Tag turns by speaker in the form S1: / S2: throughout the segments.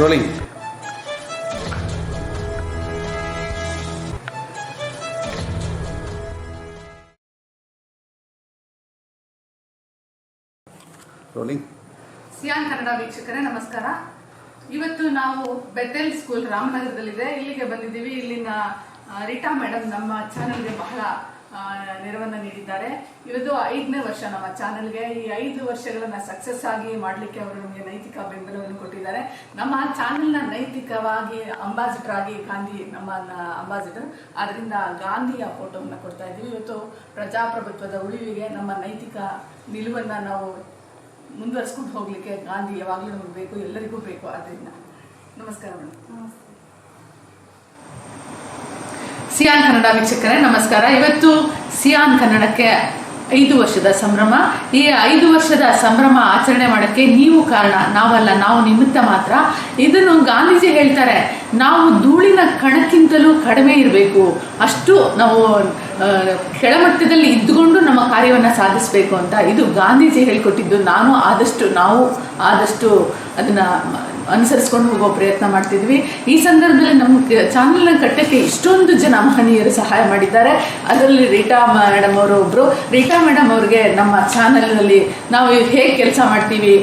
S1: Rolling rolling
S2: Xi'an Kannada ವೀಕ್ಷಕರೇ, ನಮಸ್ಕಾರ. ಇವತ್ತು ನಾವು ಬೆತೆಲ್ ಸ್ಕೂಲ್ ರಾಮನಗರದಲ್ಲಿದೆ. ಇಲ್ಲಿಗೆ ಬಂದಿದ್ದೀವಿ. ಇಲ್ಲಿನ ರಿಟಾ ಮೇಡಮ್ ನಮ್ಮ ಚಾನಲ್ಗೆ ಬಹಳ ನೆರವನ್ನ ನೀಡಿದ್ದಾರೆ. ಇವತ್ತು ಐದನೇ ವರ್ಷ ನಮ್ಮ ಚಾನೆಲ್ಗೆ. ಈ ಐದು ವರ್ಷಗಳನ್ನ ಸಕ್ಸಸ್ ಆಗಿ ಮಾಡಲಿಕ್ಕೆ ಅವರು ನಮಗೆ ನೈತಿಕ ಬೆಂಬಲವನ್ನು ಕೊಟ್ಟಿದ್ದಾರೆ. ನಮ್ಮ ಚಾನೆಲ್ನ ನೈತಿಕವಾಗಿ ಅಂಬಾಸಿಡರ್ ಆಗಿ ಗಾಂಧಿ, ನಮ್ಮ ಅಂಬಾಸಿಡರ್ ಅದರಿಂದ ಗಾಂಧಿಯ ಫೋಟೋವನ್ನು ಕೊಡ್ತಾ ಇದ್ದೀವಿ. ಇವತ್ತು ಪ್ರಜಾಪ್ರಭುತ್ವದ ಉಳಿವಿಗೆ ನಮ್ಮ ನೈತಿಕ ನಿಲುವನ್ನ ನಾವು ಮುಂದುವರ್ಸ್ಕೊಂಡು ಹೋಗ್ಲಿಕ್ಕೆ ಗಾಂಧಿ ಯಾವಾಗಲೂ ನಮಗೆ ಬೇಕು, ಎಲ್ಲರಿಗೂ ಬೇಕು. ಅದರಿಂದ ನಮಸ್ಕಾರ ಮೇಡಮ್. ಸಿಯಾನ್ ಕನ್ನಡ ವೀಕ್ಷಕರೇ, ನಮಸ್ಕಾರ. ಇವತ್ತು ಸಿಯಾನ್ ಕನ್ನಡಕ್ಕೆ ಐದು ವರ್ಷದ ಸಂಭ್ರಮ. ಈ ಐದು ವರ್ಷದ ಸಂಭ್ರಮ ಆಚರಣೆ ಮಾಡೋಕ್ಕೆ ನೀವು ಕಾರಣ. ನಾವಲ್ಲ, ನಾವು ನಿಮಿತ್ತ ಮಾತ್ರ. ಇದನ್ನು ಗಾಂಧೀಜಿ ಹೇಳ್ತಾರೆ, ನಾವು ಧೂಳಿನ ಕಣಕ್ಕಿಂತಲೂ ಕಡಿಮೆ ಇರಬೇಕು. ಅಷ್ಟು ನಾವು ಕೆಳಮಟ್ಟದಲ್ಲಿ ಇದ್ದುಕೊಂಡು ನಮ್ಮ ಕಾರ್ಯವನ್ನು ಸಾಧಿಸಬೇಕು ಅಂತ. ಇದು ಗಾಂಧೀಜಿ ಹೇಳಿಕೊಟ್ಟಿದ್ದು. ನಾನು ಆದಷ್ಟು, ನಾವು ಆದಷ್ಟು ಅದನ್ನ ಅನುಸರಿಸ್ಕೊಂಡು ಹೋಗೋ ಪ್ರಯತ್ನ ಮಾಡ್ತಿದ್ವಿ. ಈ ಸಂದರ್ಭದಲ್ಲಿ ನಮ್ಮ ಚಾನಲ್ನ ಕಟ್ಟಕ್ಕೆ ಇಷ್ಟೊಂದು ಜನ ಮಹನೀಯರು ಸಹಾಯ ಮಾಡಿದ್ದಾರೆ. ಅದರಲ್ಲಿ ರೀಟಾ ಮೇಡಮ್ ಅವರು ಒಬ್ರು. ರೀಟಾ ಮೇಡಮ್ ಅವ್ರಿಗೆ ನಮ್ಮ ಚಾನಲ್ನಲ್ಲಿ ನಾವು ಹೇಗೆ ಕೆಲಸ ಮಾಡ್ತೀವಿ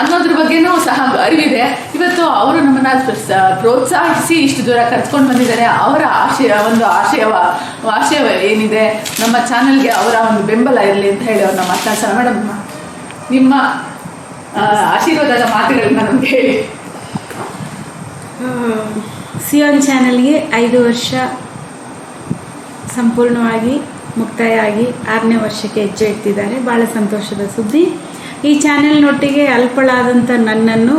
S2: ಅನ್ನೋದ್ರ ಬಗ್ಗೆನೂ ಸಹ ಅರಿವಿದೆ. ಇವತ್ತು ಅವರು ನಮ್ಮನ್ನ ಪ್ರೋತ್ಸಾಹಿಸಿ ಇಷ್ಟು ದೂರ ಕರ್ಸ್ಕೊಂಡು ಬಂದಿದ್ದಾರೆ. ಅವರ ಆಶಯ ಒಂದು ಆಶಯವ ಆಶಯ ಏನಿದೆ? ನಮ್ಮ ಚಾನಲ್ಗೆ ಅವರ ಒಂದು ಬೆಂಬಲ ಇರಲಿ ಅಂತ ಹೇಳಿ ಅವ್ರನ್ನ ಮಾತಾಡ್ತಾರೆ ಮೇಡಮ್ ನಿಮ್ಮ ಆಶೀರ್ವಾದದ ಮಾತುಗಳನ್ನ ನಮ್ಗೆ ಹೇಳಿ.
S3: ಸಿಯೋನ್ ಚಾನಲ್ಗೆ ಐದು ವರ್ಷ ಸಂಪೂರ್ಣವಾಗಿ ಮುಕ್ತಾಯ ಆಗಿ ಆರನೇ ವರ್ಷಕ್ಕೆ ಹೆಜ್ಜೆ ಇಟ್ಟಿದ್ದಾರೆ. ಭಾಳ ಸಂತೋಷದ ಸುದ್ದಿ. ಈ ಚಾನೆಲ್ನೊಟ್ಟಿಗೆ ಅಲ್ಪಳಾದಂಥ ನನ್ನನ್ನು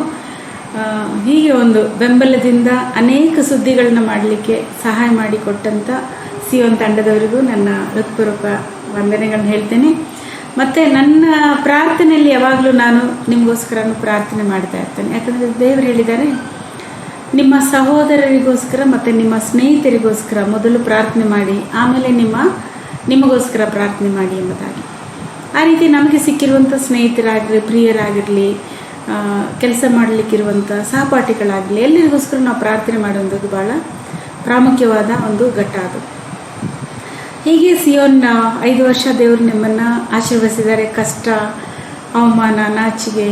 S3: ಹೀಗೆ ಒಂದು ಬೆಂಬಲದಿಂದ ಅನೇಕ ಸುದ್ದಿಗಳನ್ನ ಮಾಡಲಿಕ್ಕೆ ಸಹಾಯ ಮಾಡಿಕೊಟ್ಟಂಥ ಸಿಯೋನ್ ತಂಡದವರಿಗೂ ನನ್ನ ಹೃತ್ಪೂರ್ವಕ ವಂದನೆಗಳನ್ನ ಹೇಳ್ತೇನೆ. ಮತ್ತು ನನ್ನ ಪ್ರಾರ್ಥನೆಯಲ್ಲಿ ಯಾವಾಗಲೂ ನಾನು ನಿಮಗೋಸ್ಕರನೂ ಪ್ರಾರ್ಥನೆ ಮಾಡ್ತಾ ಇರ್ತೇನೆ. ಯಾಕಂದರೆ ದೇವರು ಹೇಳಿದ್ದಾರೆ ನಿಮ್ಮ ಸಹೋದರರಿಗೋಸ್ಕರ ಮತ್ತು ನಿಮ್ಮ ಸ್ನೇಹಿತರಿಗೋಸ್ಕರ ಮೊದಲು ಪ್ರಾರ್ಥನೆ ಮಾಡಿ, ಆಮೇಲೆ ನಿಮ್ಮ, ನಿಮಗೋಸ್ಕರ ಪ್ರಾರ್ಥನೆ ಮಾಡಿ ಎಂಬುದಾಗಿ. ಆ ರೀತಿ ನಮಗೆ ಸಿಕ್ಕಿರುವಂಥ ಸ್ನೇಹಿತರಾಗಲಿ, ಪ್ರಿಯರಾಗಿರಲಿ ಕೆಲಸ ಮಾಡಲಿಕ್ಕಿರುವಂಥ ಸಹಪಾಠಿಗಳಾಗಲಿ, ಎಲ್ಲರಿಗೋಸ್ಕರ ನಾವು ಪ್ರಾರ್ಥನೆ ಮಾಡುವಂಥದ್ದು ಭಾಳ ಪ್ರಾಮುಖ್ಯವಾದ ಒಂದು ಘಟ್ಟ ಅದು. ಹೀಗೆ ಸಿಯೋನ್ನ ಐದು ವರ್ಷ ದೇವರು ನಿಮ್ಮನ್ನು ಆಶೀರ್ವದಿಸಿದ್ದಾರೆ. ಕಷ್ಟ, ಅವಮಾನ ನಾಚಿಗೆ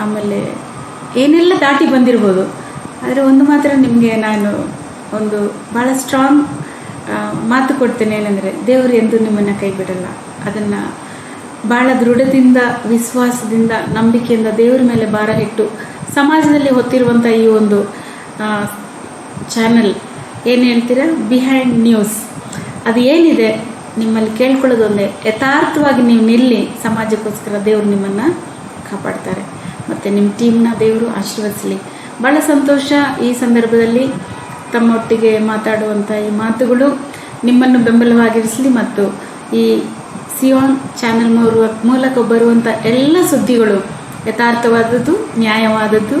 S3: ಆಮೇಲೆ ಏನೆಲ್ಲ ದಾಟಿ ಬಂದಿರ್ಬೋದು. ಆದರೆ ಒಂದು ಮಾತ್ರ ನಿಮಗೆ ನಾನು ಒಂದು ಭಾಳ ಸ್ಟ್ರಾಂಗ್ ಮಾತು ಕೊಡ್ತೇನೆ ಏನಂದರೆ, ದೇವರು ಎಂದು ನಿಮ್ಮನ್ನು ಕೈ ಬಿಡಲ್ಲ ಅದನ್ನು ಭಾಳ ದೃಢದಿಂದ, ವಿಶ್ವಾಸದಿಂದ, ನಂಬಿಕೆಯಿಂದ ದೇವರ ಮೇಲೆ ಭಾರ ಇಟ್ಟು ಸಮಾಜದಲ್ಲಿ ಹೊತ್ತಿರುವಂಥ ಈ ಒಂದು ಚಾನಲ್ ಏನು ಹೇಳ್ತೀರಾ? ಬಿಹೈಂಡ್ ನ್ಯೂಸ್ ಅದು ಏನಿದೆ? ನಿಮ್ಮಲ್ಲಿ ಕೇಳ್ಕೊಳ್ಳೋದೊಂದೇ ಯಥಾರ್ಥವಾಗಿ ನೀವು ನಿಲ್ಲಿ, ಸಮಾಜಕ್ಕೋಸ್ಕರ ದೇವರು ನಿಮ್ಮನ್ನು ಕಾಪಾಡ್ತಾರೆ. ಮತ್ತು ನಿಮ್ಮ ಟೀಮ್ನ ದೇವರು ಆಶೀರ್ವದಿಸಲಿ. ಭಾಳ ಸಂತೋಷ ಈ ಸಂದರ್ಭದಲ್ಲಿ ತಮ್ಮೊಟ್ಟಿಗೆ ಮಾತಾಡುವಂಥ ಈ ಮಾತುಗಳು ನಿಮ್ಮನ್ನು ಬೆಂಬಲವಾಗಿರಿಸಲಿ ಮತ್ತು ಈ ಸಿಯೋನ್ ಚಾನೆಲ್ ಮೂಲ ಮೂಲಕ ಬರುವಂಥ ಎಲ್ಲ ಸುದ್ದಿಗಳು ಯಥಾರ್ಥವಾದದ್ದು, ನ್ಯಾಯವಾದದ್ದು,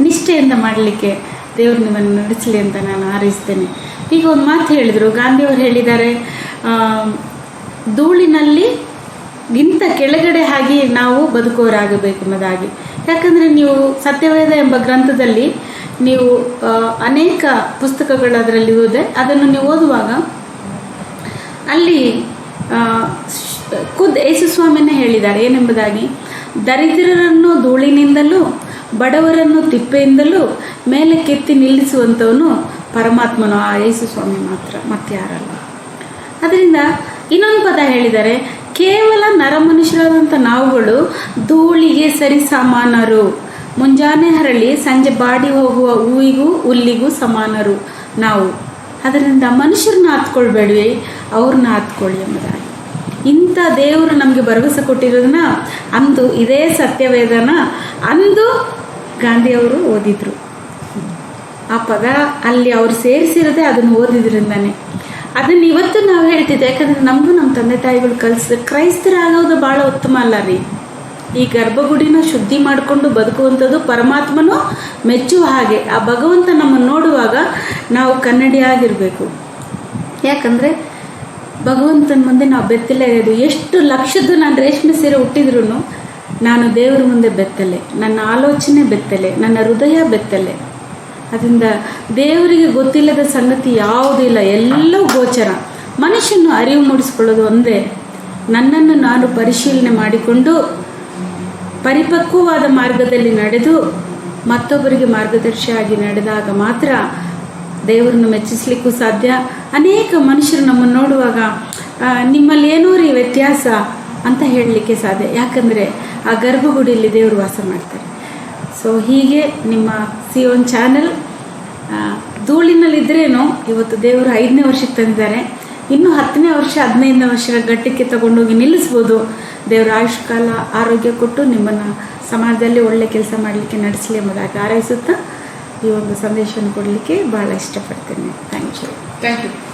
S3: ನಿಷ್ಠೆಯಿಂದ ಮಾಡಲಿಕ್ಕೆ ದೇವರು ನಿಮ್ಮನ್ನು ನಡೆಸಲಿ ಅಂತ ನಾನು ಹಾರೈಸ್ತೇನೆ. ಈಗ ಒಂದು ಮಾತು ಹೇಳಿದರು. ಗಾಂಧಿಯವರು ಹೇಳಿದ್ದಾರೆ ಧೂಳಿನಲ್ಲಿ ಗಿಂತ ಕೆಳಗಡೆ ಆಗಿ ನಾವು ಬದುಕುವರಾಗಬೇಕು ಎಂಬುದಾಗಿ ಯಾಕಂದರೆ ನೀವು ಸತ್ಯವೇದ ಎಂಬ ಗ್ರಂಥದಲ್ಲಿ ನೀವು ಅನೇಕ ಪುಸ್ತಕಗಳು ಅದರಲ್ಲಿ ಇದೆ ಅದನ್ನು ನೀವು ಓದುವಾಗ ಅಲ್ಲಿ ಖುದ್ ಯೇಸುಸ್ವಾಮಿನೇ ಹೇಳಿದ್ದಾರೆ. ಏನೆಂಬುದಾಗಿ? ದರಿದ್ರರನ್ನು ಧೂಳಿನಿಂದಲೂ, ಬಡವರನ್ನು ತಿಪ್ಪೆಯಿಂದಲೂ, ಮೇಲೆ ಕೆತ್ತಿ ನಿಲ್ಲಿಸುವಂಥವನು ಪರಮಾತ್ಮನು, ಆ ಯೇಸುಸ್ವಾಮಿ ಮಾತ್ರ, ಮತ್ತೆ ಯಾರಲ್ಲ. ಅದರಿಂದ ಇನ್ನೊಂದು ಪದ ಹೇಳಿದ್ದಾರೆ. ಕೇವಲ ನರಮನುಷ್ಯರಾದಂಥ ನಾವುಗಳು ಧೂಳಿಗೆ ಸರಿ ಸಮಾನರು. ಮುಂಜಾನೆ ಹರಳಿ ಸಂಜೆ ಬಾಡಿ ಹೋಗುವ ಹೂವಿಗೂ ಹುಲ್ಲಿಗೂ ಸಮಾನರು ನಾವು. ಅದರಿಂದ ಮನುಷ್ಯರನ್ನ ಹತ್ಕೊಳ್ಬೇಡ್ವಿ ಅವ್ರನ್ನ ಹತ್ಕೊಳ್ಳಿ ಎಂಬುದಾಗಿ. ಇಂಥ ದೇವರು ನಮಗೆ ಭರವಸೆ ಕೊಟ್ಟಿರೋದನ್ನ ಅಂದು ಇದೇ ಸತ್ಯವೇದನ ಅಂದು ಗಾಂಧಿಯವರು ಓದಿದ್ರು. ಆ ಪದ ಅಲ್ಲಿ ಅವ್ರು ಸೇರಿಸಿರೋದೆ ಅದನ್ನು ಓದಿದ್ರಿಂದಾನೆ. ಅದನ್ನು ಇವತ್ತು ನಾವು ಹೇಳ್ತಿದ್ದೆ, ಯಾಕಂದ್ರೆ ನಮಗೂ ನಮ್ಮ ತಂದೆ ತಾಯಿಗಳು ಕಲ್ಸಿದ್ರೆ ಕ್ರೈಸ್ತರಾಗೋದು ಭಾಳ ಉತ್ತಮ ಅಲ್ಲ ರೀ. ಈ ಗರ್ಭಗುಡಿನ ಶುದ್ಧಿ ಮಾಡಿಕೊಂಡು ಬದುಕುವಂಥದ್ದು ಪರಮಾತ್ಮನು ಮೆಚ್ಚುವ ಹಾಗೆ. ಆ ಭಗವಂತ ನಮ್ಮನ್ನು ನೋಡುವಾಗ ನಾವು ಕನ್ನಡಿಯಾಗಿರಬೇಕು ಯಾಕಂದರೆ ಭಗವಂತನ ಮುಂದೆ ನಾವು ಬೆತ್ತಲೆ ಇರೋದು. ಎಷ್ಟು ಲಕ್ಷದ್ದು ನಾನು ರೇಷ್ಮೆ ಸೀರೆ ಹುಟ್ಟಿದ್ರು ನಾನು ದೇವರ ಮುಂದೆ ಬೆತ್ತಲೆ, ನನ್ನ ಆಲೋಚನೆ ಬೆತ್ತಲೆ, ನನ್ನ ಹೃದಯ ಬೆತ್ತಲೆ. ಅದರಿಂದ ದೇವರಿಗೆ ಗೊತ್ತಿಲ್ಲದ ಸಂಗತಿ ಯಾವುದೂ ಇಲ್ಲ, ಎಲ್ಲವೂ ಗೋಚರ. ಮನುಷ್ಯನ್ನು ಅರಿವು ಮೂಡಿಸ್ಕೊಳ್ಳೋದು ಒಂದೇ ನನ್ನನ್ನು ನಾನು ಪರಿಶೀಲನೆ ಮಾಡಿಕೊಂಡು ಪರಿಪಕ್ವವಾದ ಮಾರ್ಗದಲ್ಲಿ ನಡೆದು ಮತ್ತೊಬ್ಬರಿಗೆ ಮಾರ್ಗದರ್ಶಿಯಾಗಿ ನಡೆದಾಗ ಮಾತ್ರ ದೇವರನ್ನು ಮೆಚ್ಚಿಸ್ಲಿಕ್ಕೂ ಸಾಧ್ಯ. ಅನೇಕ ಮನುಷ್ಯರು ನಮ್ಮನ್ನು ನೋಡುವಾಗ ನಿಮ್ಮಲ್ಲಿ ಏನೋ ರೀ ವ್ಯತ್ಯಾಸ ಅಂತ ಹೇಳಲಿಕ್ಕೆ ಸಾಧ್ಯ. ಯಾಕಂದರೆ ಆ ಗರ್ಭಗುಡಿಯಲ್ಲಿ ದೇವರು ವಾಸ ಮಾಡ್ತಾರೆ. ಸೊ ಹೀಗೆ ನಿಮ್ಮ ಸಿ ಒನ್ ಚಾನೆಲ್ ಧೂಳಿನಲ್ಲಿದ್ದರೇನೋ ಇವತ್ತು ದೇವರು ಐದನೇ ವರ್ಷಕ್ಕೆ ತಂದಿದ್ದಾರೆ. ಇನ್ನು ಹತ್ತನೇ ವರ್ಷ, ಹದಿನೈದನೇ ವರ್ಷ ಗಟ್ಟಕ್ಕೆ ತಗೊಂಡೋಗಿ ನಿಲ್ಲಿಸ್ಬೋದು. ದೇವರ ಆಯುಷ್ಕಾಲ, ಆರೋಗ್ಯ ಕೊಟ್ಟು ನಿಮ್ಮನ್ನು ಸಮಾಜದಲ್ಲಿ ಒಳ್ಳೆ ಕೆಲಸ ಮಾಡಲಿಕ್ಕೆ ನಡೆಸಲಿ ಎಂಬುದಾಗಿ ಹಾರೈಸುತ್ತಾ ಈ ಒಂದು ಸಂದೇಶವನ್ನು ಕೊಡಲಿಕ್ಕೆ ಭಾಳ ಇಷ್ಟಪಡ್ತೇನೆ. Thank you
S2: thank you